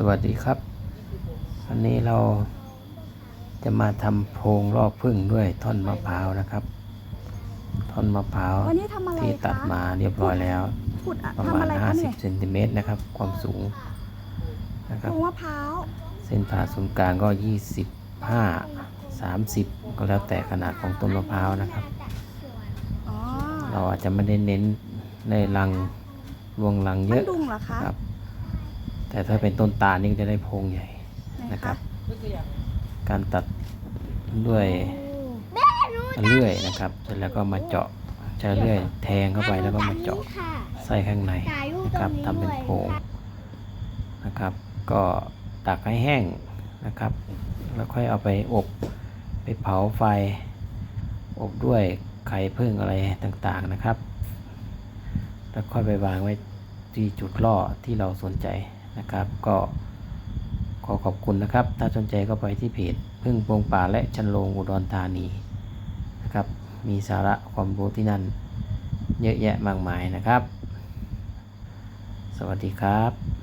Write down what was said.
สวัสดีครับ วันนี้เราจะมาทำโพรงรอบพึ่งด้วยท่อนมะพร้าวนะครับ ท่อนมะพร้าววันนี้ทำอะไรที่ตัดคะมาเรียบร้อยแล้ว ขุดอะประทำมาณอะไรคะเนี่ย50เซนติเมตรนะครับ ความสูงนะครับปลูกมะพร้าวเส้นผ่าศูนย์กลางก็ 25 30 ก็แล้วแต่ขนาดของต้นมะพร้าวนะครับ อ๋อเราอาจจะไม่ได้เน้นในรังรวงรังเยมันอะดุงเหรอคะครับ แต่ถ้าเป็นต้นตาลนี่ก็จะได้โพรงใหญ่ไหนนะครับคะการตัดด้วยโอ้เลื่อยนะครับ เสร็จแล้วก็มาเจาะใช้เลื่อยแทงเข้าไปแล้วก็มาเจาะใส่ข้างในนะครับทำเป็นโพรงนะครับ ก็ตักให้แห้งนะครับ แล้วค่อยเอาไปอบไปเผาไฟ อบด้วยไข่พึ่งอะไรต่างๆนะครับ แล้วค่อยไปวางไว้ที่จุดล่อที่เราสนใจ นะครับ ก็ขอขอบคุณนะครับ ถ้าสนใจก็ไปที่เพจพึ่งปงป่าและชันโลงอุดรธานีนะครับ มีสาระความรู้ที่นั่นเยอะแยะมากมายนะครับ สวัสดีครับ